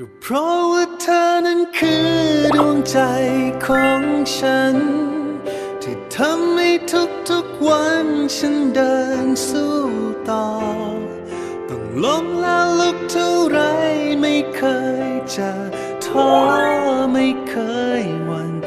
ก็เพราะว่าเธอนั้นคือดวงใจของฉัน ที่ทำให้ทุกๆวันฉันเดินสู้ต่อ ต้องล้มแล้วลุกเท่าไรไม่เคยจะท้อไม่เคยหวั่น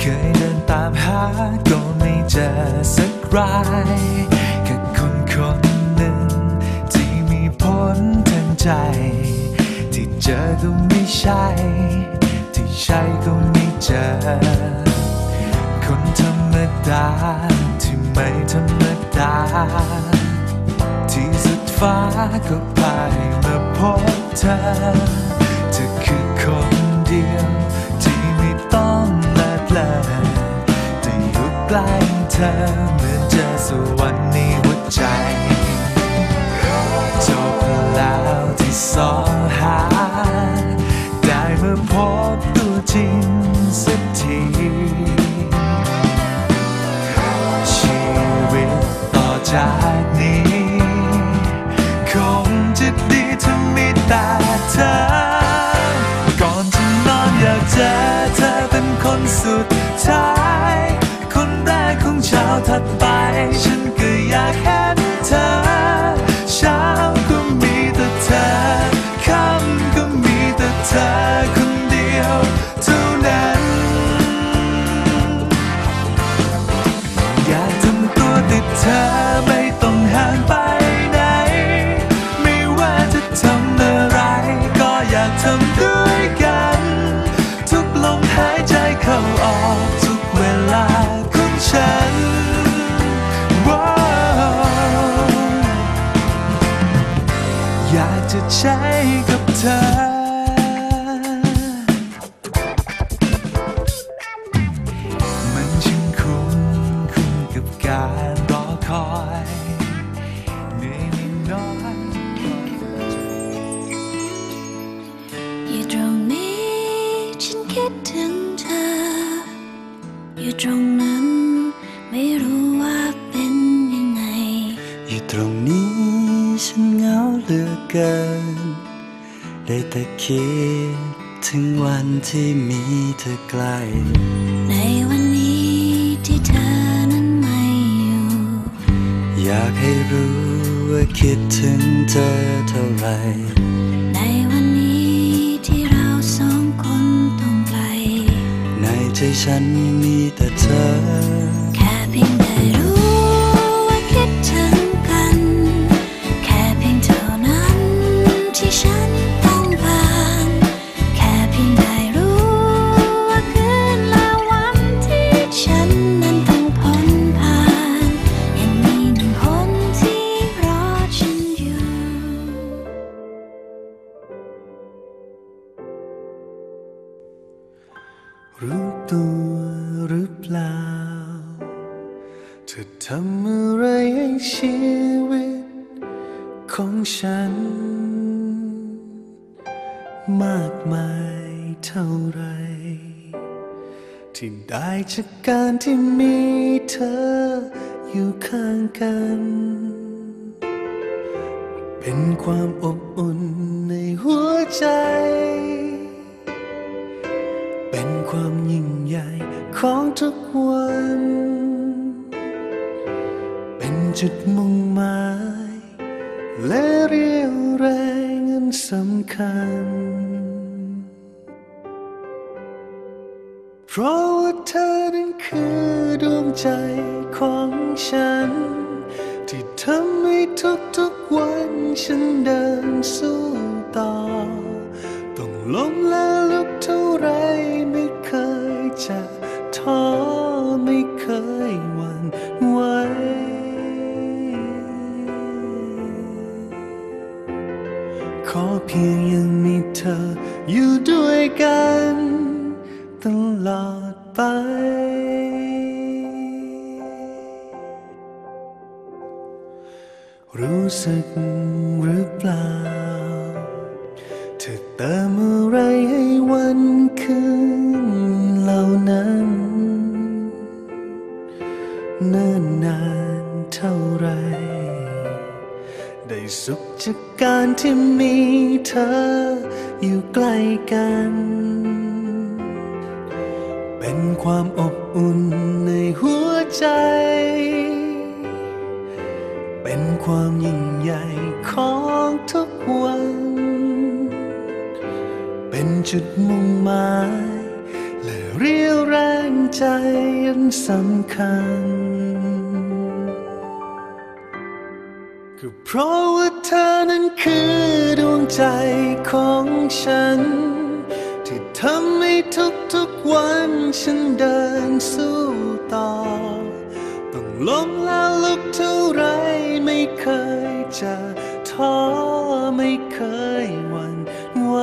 เคยเดินตามหาก็ไม่เจอสักรายแค่คนคนหนึ่งที่มีผลทางใจ ที่เจอก็ไม่ใช่ ที่ใช่ก็ไม่เจอ คนธรรมดาที่ไม่ธรรมดา ที่สุดฟ้าก็พายมาพบเธอเธอคือคนเดียว แลเพลินแต่อยู่ใกล้เธอเหมือนเจอสวรรค์ในหัวใจจบแล้วที่สองหา ได้มาพบตัวจริงสักทีชีวิตต่อจาก คนสุดท้าย คนแรกของเช้าถัดไป ฉันก็อยากเห็นเธอ เช้าก็มีแต่เธอ ค่ำก็มีแต่เธอคนเดียวเท่านั้น อยากทำตัวติดเธอไม่ต้องห่างไปไหน ไม่ว่าจะทำอะไร ก็อยากทำด้วย กับเธอ มันช่างคุ้มคุ้มกับการรอคอยเหนื่อยไม่น้อยอยู่ตรงนี้ฉันคิดถึงเธอ อยู่ตรงนั้นไม่รู้ว่าเป็นยังไง อยู่ตรงนี้ฉันเหงาเหลือเกิน ได้แต่คิด ถึงวันที่มีเธอใกล้ ในวันนี้ที่เธอนั้นไม่อยู่ อยากให้รู้ว่าคิดถึงเธอเท่าไหรในวันนี้ที่เราสองคนต้องไกล ในใจฉันมีแต่เธอ แค่เพียงได้รู้ ล่า เธอทำอะไรให้ชีวิตของฉัน มากมายเท่าไร ที่ได้จากการที่มีเธออยู่ข้างกัน เป็นความอบอุ่นในหัวใจ เป็นความยิ่งใหญ่ของทุกวัน เป็นจุดมุ่งหมาย และเรียวแรงอันสำคัญ เพราะว่าเธอนั้นคือดวงใจของฉัน ที่ทำให้ทุกๆวันฉันเดินสู้ต่อ ต้องล้มแล้วลุกเท่าไร จะท้อไม่เคยหวั่นไหวขอเพียงยังมีเธออยู่ด้วยกันตลอดไปรู้สึกหรือเปล่าเธอเติม ได้สุขจากการที่มีเธออยู่ใกล้กัน เป็นความอบอุ่นในหัวใจ เป็นความยิ่งใหญ่ของทุกวัน เป็นจุดมุ่งหมาย และเรียวแรงใจอันสำคัญ ก็เพราะว่าเธอนั้นคือดวงใจของฉัน ที่ทำให้ทุกๆวันฉันเดินสู้ต่อ ต้องล้มแล้วลุกเท่าไรไม่เคยจะท้อไม่เคยหวั่นไหว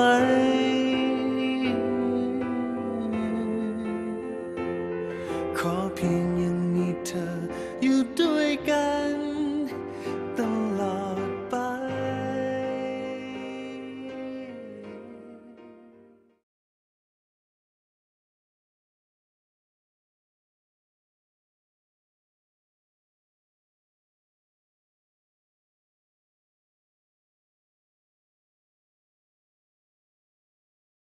ขอเพียง